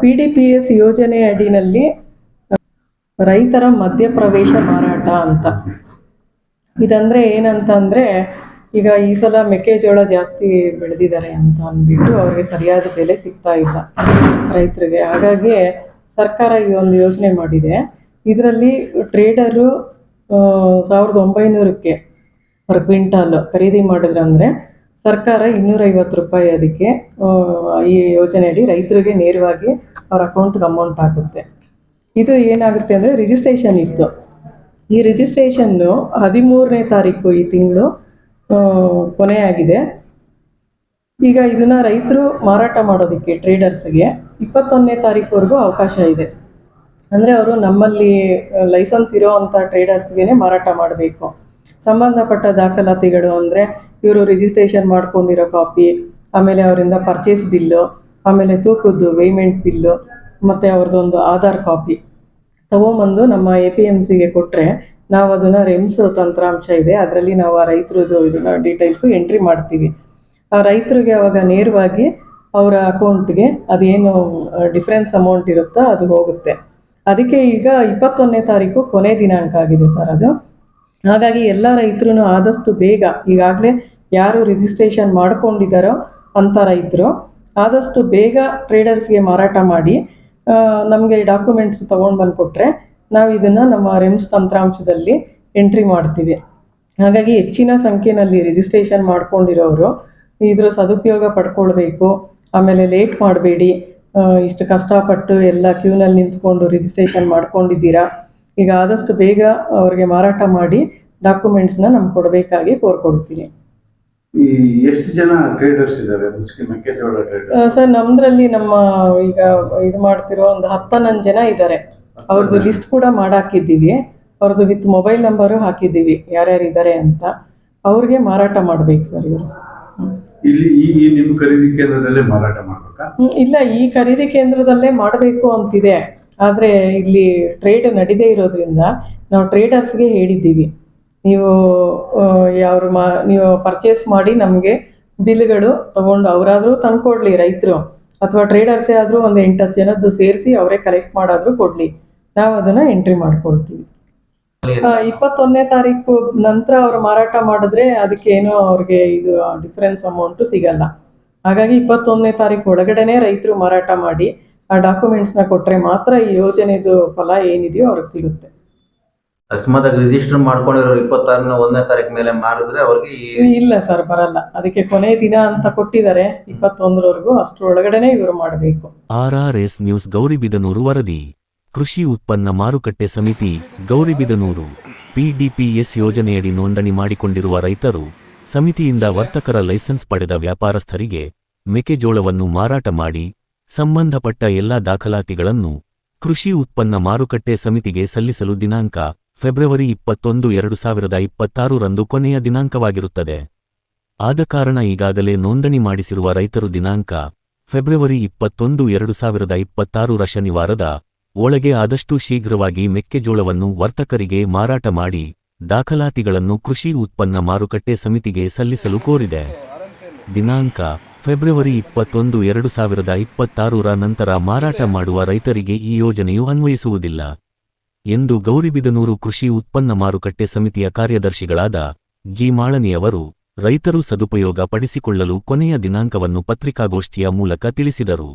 P D P S ಯೋಜನೆ ಅಡಿನಲ್ಲಿ ರೈತರ ಮಧ್ಯಪ್ರವೇಶ ಮಾರಾಟ ಅಂತ. ಇದಂದ್ರೆ ಏನಂತ ಅಂದ್ರೆ ಈಗ ಈ ಸಲ ಮೆಕ್ಕೆಜೋಳ ಜಾಸ್ತಿ ಬೆಳೆದಿದ್ದಾರೆ ಅಂತ ಅಂದ್ಬಿಟ್ಟು ಅವ್ರಿಗೆ ಸರಿಯಾದ ಬೆಲೆ ಸಿಗ್ತಾ ಇಲ್ಲ ರೈತರಿಗೆ. ಹಾಗಾಗಿ ಸರ್ಕಾರ ಈ ಒಂದು ಯೋಜನೆ ಮಾಡಿದೆ. ಇದರಲ್ಲಿ ಟ್ರೇಡರು ಸಾವಿರದ ಒಂಬೈನೂರಕ್ಕೆ ಪರ್ ಕ್ವಿಂಟಾಲ್ ಖರೀದಿ ಮಾಡಿದ್ರಂದ್ರೆ ಸರ್ಕಾರ ಇನ್ನೂರೈವತ್ತು ರೂಪಾಯಿ ಅದಕ್ಕೆ ಈ ಯೋಜನೆಯಡಿ ರೈತರಿಗೆ ನೇರವಾಗಿ ಅವ್ರ ಅಕೌಂಟ್ಗೆ ಅಮೌಂಟ್ ಹಾಕುತ್ತೆ. ಇದು ಏನಾಗುತ್ತೆ ಅಂದರೆ ರಿಜಿಸ್ಟ್ರೇಷನ್ ಇತ್ತು. ಈ ರಿಜಿಸ್ಟ್ರೇಷನ್ನು ಹದಿಮೂರನೇ ತಾರೀಕು ಈ ತಿಂಗಳು ಕೊನೆಯಾಗಿದೆ. ಈಗ ಇದನ್ನ ರೈತರು ಮಾರಾಟ ಮಾಡೋದಕ್ಕೆ ಟ್ರೇಡರ್ಸ್ಗೆ ಇಪ್ಪತ್ತೊಂದನೇ ತಾರೀಕುವರೆಗೂ ಅವಕಾಶ ಇದೆ. ಅಂದರೆ ಅವರು ನಮ್ಮಲ್ಲಿ ಲೈಸೆನ್ಸ್ ಇರೋ ಅಂಥ ಟ್ರೇಡರ್ಸ್ಗೆ ಮಾರಾಟ ಮಾಡಬೇಕು. ಸಂಬಂಧಪಟ್ಟ ದಾಖಲಾತಿಗಳು ಅಂದರೆ ಇವರು ರಿಜಿಸ್ಟ್ರೇಷನ್ ಮಾಡ್ಕೊಂಡಿರೋ ಕಾಪಿ ಆಮೇಲೆ ಅವರಿಂದ ಪರ್ಚೇಸ್ ಬಿಲ್ಲು ಆಮೇಲೆ ತೂಕದ್ದು ವೇಮೆಂಟ್ ಬಿಲ್ಲು ಮತ್ತು ಅವ್ರದ್ದೊಂದು ಆಧಾರ್ ಕಾಪಿ ತಗೊಂಬಂದು ನಮ್ಮ ಎ ಪಿ ಎಂ ಸಿಗೆ ಕೊಟ್ಟರೆ ನಾವು ಅದನ್ನು ರೆಮ್ಸ್ ತಂತ್ರಾಂಶ ಇದೆ, ಅದರಲ್ಲಿ ನಾವು ಆ ರೈತರದ್ದು ಇದನ್ನ ಡೀಟೇಲ್ಸು ಎಂಟ್ರಿ ಮಾಡ್ತೀವಿ. ಆ ರೈತರಿಗೆ ಅವಾಗ ನೇರವಾಗಿ ಅವರ ಅಕೌಂಟ್ಗೆ ಅದೇನು ಡಿಫ್ರೆನ್ಸ್ ಅಮೌಂಟ್ ಇರುತ್ತೋ ಅದು ಹೋಗುತ್ತೆ. ಅದಕ್ಕೆ ಈಗ ಇಪ್ಪತ್ತೊಂದನೇ ತಾರೀಕು ಕೊನೆ ದಿನಾಂಕ ಆಗಿದೆ ಸರ್ ಅದು. ಹಾಗಾಗಿ ಎಲ್ಲ ರೈತರು ಆದಷ್ಟು ಬೇಗ, ಈಗಾಗಲೇ ಯಾರು ರಿಜಿಸ್ಟ್ರೇಷನ್ ಮಾಡ್ಕೊಂಡಿದ್ದಾರೋ ಅಂಥ ರೈತರು, ಆದಷ್ಟು ಬೇಗ ಟ್ರೇಡರ್ಸ್ಗೆ ಮಾರಾಟ ಮಾಡಿ ನಮಗೆ ಡಾಕ್ಯುಮೆಂಟ್ಸ್ ತೊಗೊಂಡು ಬಂದು ಕೊಟ್ಟರೆ ನಾವು ಇದನ್ನು ನಮ್ಮ ರೆಮ್ಸ್ ತಂತ್ರಾಂಶದಲ್ಲಿ ಎಂಟ್ರಿ ಮಾಡ್ತೀವಿ. ಹಾಗಾಗಿ ಹೆಚ್ಚಿನ ಸಂಖ್ಯೆಯಲ್ಲಿ ರಿಜಿಸ್ಟ್ರೇಷನ್ ಮಾಡ್ಕೊಂಡಿರೋರು ಇದ್ರ ಸದುಪಯೋಗ ಪಡ್ಕೊಳ್ಬೇಕು, ಆಮೇಲೆ ಲೇಟ್ ಮಾಡಬೇಡಿ ಇಷ್ಟು ಕಷ್ಟಪಟ್ಟು ಎಲ್ಲ ಕ್ಯೂನಲ್ಲಿ ನಿಂತ್ಕೊಂಡು ರಿಜಿಸ್ಟ್ರೇಷನ್ ಮಾಡ್ಕೊಂಡಿದ್ದೀರಾ, ಈಗ ಆದಷ್ಟು ಬೇಗ ಅವ್ರಿಗೆ ಮಾರಾಟ ಮಾಡಿ ಡಾಕ್ಯುಮೆಂಟ್ಸ್ನ ನಮ್ಗೆ ಕೊಡಬೇಕಾಗಿ ಕೋರ್ಕೊಡ್ತೀನಿ ಈ ಎಷ್ಟು ಜನ ಟ್ರೇಡರ್ಸ್ ಇದ್ದಾರೆ ಮುಸ್ಕಿ ಮೆಕ್ಕೆಜೋಳ ಟ್ರೇಡರ್ ಸರ್ ನಮ್ದ್ರಲ್ಲಿ ನಮ್ಮ ಈಗ ಇದು ಮಾಡ್ತಿರೋ ಒಂದು ಹತ್ತನ್ನೊಂದು ಜನ ಇದ್ದಾರೆ ಅವ್ರದ್ದು ಲಿಸ್ಟ್ ಕೂಡ ಮಾಡಾಕಿದ್ದೀವಿ. ಅವ್ರದ್ದು ವಿತ್ ಮೊಬೈಲ್ ನಂಬರು ಹಾಕಿದ್ದೀವಿ. ಯಾರ್ಯಾರು ಇದ್ದಾರೆ ಅಂತ. ಅವ್ರಿಗೆ ಮಾರಾಟ ಮಾಡ್ಬೇಕು ಸರ್ ಇವರು. ಇಲ್ಲಿ ಈ ಈ ನಿಮ್ಮ ಖರೀದಿ ಕೇಂದ್ರದಲ್ಲೇ ಮಾರಾಟ ಮಾಡ್ಬೇಕಾ? ಇಲ್ಲ ಈ ಖರೀದಿ ಕೇಂದ್ರದಲ್ಲೇ ಮಾಡಬೇಕು ಅಂತಿದೆ. ಆದರೆ ಇಲ್ಲಿ ಟ್ರೇಡ್ ನಡೀದೇ ಇರೋದ್ರಿಂದ ನಾವು ಟ್ರೇಡರ್ಸ್ಗೆ ಹೇಳಿದ್ದೀವಿ. ನೀವು ಯಾರು ಮಾ, ನೀವು ಪರ್ಚೇಸ್ ಮಾಡಿ ನಮಗೆ ಬಿಲ್ಗಳು ತಗೊಂಡು ಅವರಾದರೂ ತಂದ್ಕೊಡ್ಲಿ ರೈತರು. ಅಥವಾ ಟ್ರೇಡರ್ಸೇ ಆದರೂ ಒಂದು ಎಂಟತ್ತು ಜನದ್ದು ಸೇರಿಸಿ ಅವರೇ ಕಲೆಕ್ಟ್ ಮಾಡಾದರೂ ಕೊಡಲಿ. ನಾವು ಅದನ್ನು ಎಂಟ್ರಿ ಮಾಡ್ಕೊಳ್ತೀವಿ ಇಪ್ಪತ್ತೊಂದನೇ ತಾರೀಕು ನಂತರ ಅವರು ಮಾರಾಟ ಮಾಡಿದ್ರೆ ಅದಕ್ಕೇನು ಅವ್ರಿಗೆ ಇದು ಡಿಫ್ರೆನ್ಸ್ ಅಮೌಂಟು ಸಿಗಲ್ಲ. ಹಾಗಾಗಿ ಇಪ್ಪತ್ತೊಂದನೇ ತಾರೀಕು ಒಳಗಡೆನೆ ರೈತರು ಮಾರಾಟ ಮಾಡಿ ಆ ಡಾಕ್ಯುಮೆಂಟ್ಸ್ನ ಕೊಟ್ಟರೆ ಮಾತ್ರ ಈ ಯೋಜನೆದು ಫಲ ಏನಿದೆಯೋ ಅವ್ರಿಗೆ ಸಿಗುತ್ತೆ. ಅಕಸ್ಮಾತ್ ರಿಜಿಸ್ಟರ್ ಮಾಡ್ಕೊಂಡಿರೋ ಇಪ್ಪತ್ತಾರನೇ ಒಂದನೇ ತಾರೀಕು ಮೇಲೆ ಮಾರಿದ್ರೆ ಅವ್ರಿಗೆ ಈ ಇಲ್ಲ ಸರ್ ಬರಲ್ಲ. ಅದಕ್ಕೆ ಕೊನೆ ದಿನ ಅಂತ ಕೊಟ್ಟಿದ್ದಾರೆ ಇಪ್ಪತ್ತೊಂದರವರೆಗೂ ಅಷ್ಟರೊಳಗಡೆನೆ ಇವರು ಮಾಡಬೇಕು. ಆರ್ಆರ್ಎಸ್ ನ್ಯೂಸ್ ಗೌರಿಬಿದನೂರು ವರದಿ. ಕೃಷಿ ಉತ್ಪನ್ನ ಮಾರುಕಟ್ಟೆ ಸಮಿತಿ ಗೌರಿಬಿದನೂರು ಪಿಡಿಪಿಎಸ್ ಯೋಜನೆಯಡಿ ನೋಂದಣಿ ಮಾಡಿಕೊಂಡಿರುವ ರೈತರು ಸಮಿತಿಯಿಂದ ವರ್ತಕರ ಲೈಸೆನ್ಸ್ ಪಡೆದ ವ್ಯಾಪಾರಸ್ಥರಿಗೆ ಮೆಕ್ಕೆಜೋಳವನ್ನು ಮಾರಾಟ ಮಾಡಿ ಸಂಬಂಧಪಟ್ಟ ಎಲ್ಲಾ ದಾಖಲಾತಿಗಳನ್ನು ಕೃಷಿ ಉತ್ಪನ್ನ ಮಾರುಕಟ್ಟೆ ಸಮಿತಿಗೆ ಸಲ್ಲಿಸಲು ದಿನಾಂಕ ಫೆಬ್ರವರಿ ಇಪ್ಪತ್ತೊಂದು, ಎರಡು ಸಾವಿರದ ಇಪ್ಪತ್ತಾರು ರಂದು ಕೊನೆಯ ದಿನಾಂಕವಾಗಿರುತ್ತದೆ. ಆದ ಕಾರಣ ಈಗಾಗಲೇ ನೋಂದಣಿ ಮಾಡಿಸಿರುವ ರೈತರು ದಿನಾಂಕ, ಫೆಬ್ರವರಿ ಇಪ್ಪತ್ತೊಂದು, ಎರಡು ಸಾವಿರದ ಇಪ್ಪತ್ತಾರರ ಶನಿವಾರದ ಒಳಗೆ ಆದಷ್ಟು ಶೀಘ್ರವಾಗಿ ಮೆಕ್ಕೆಜೋಳವನ್ನು ವರ್ತಕರಿಗೆ ಮಾರಾಟ ಮಾಡಿ ದಾಖಲಾತಿಗಳನ್ನು ಕೃಷಿ ಉತ್ಪನ್ನ ಮಾರುಕಟ್ಟೆ ಸಮಿತಿಗೆ ಸಲ್ಲಿಸಲು ಕೋರಿದೆ. ದಿನಾಂಕ, ಫೆಬ್ರವರಿ ಇಪ್ಪತ್ತೊಂದು, ಎರಡು ಸಾವಿರದ ಇಪ್ಪತ್ತಾರರ ನಂತರ ಮಾರಾಟ ಮಾಡುವ ರೈತರಿಗೆ ಈ ಯೋಜನೆಯು ಅನ್ವಯಿಸುವುದಿಲ್ಲ. ಎಂದು ಗೌರಿಬಿದನೂರು ಕೃಷಿ ಉತ್ಪನ್ನ ಮಾರುಕಟ್ಟೆ ಸಮಿತಿಯ ಕಾರ್ಯದರ್ಶಿಗಳಾದ ಜಿ ಮಾಳನಿಯವರು ರೈತರು ಸದುಪಯೋಗ ಪಡಿಸಿಕೊಳ್ಳಲು ಕೊನೆಯ ದಿನಾಂಕವನ್ನು ಪತ್ರಿಕಾಗೋಷ್ಠಿಯ ಮೂಲಕ ತಿಳಿಸಿದರು.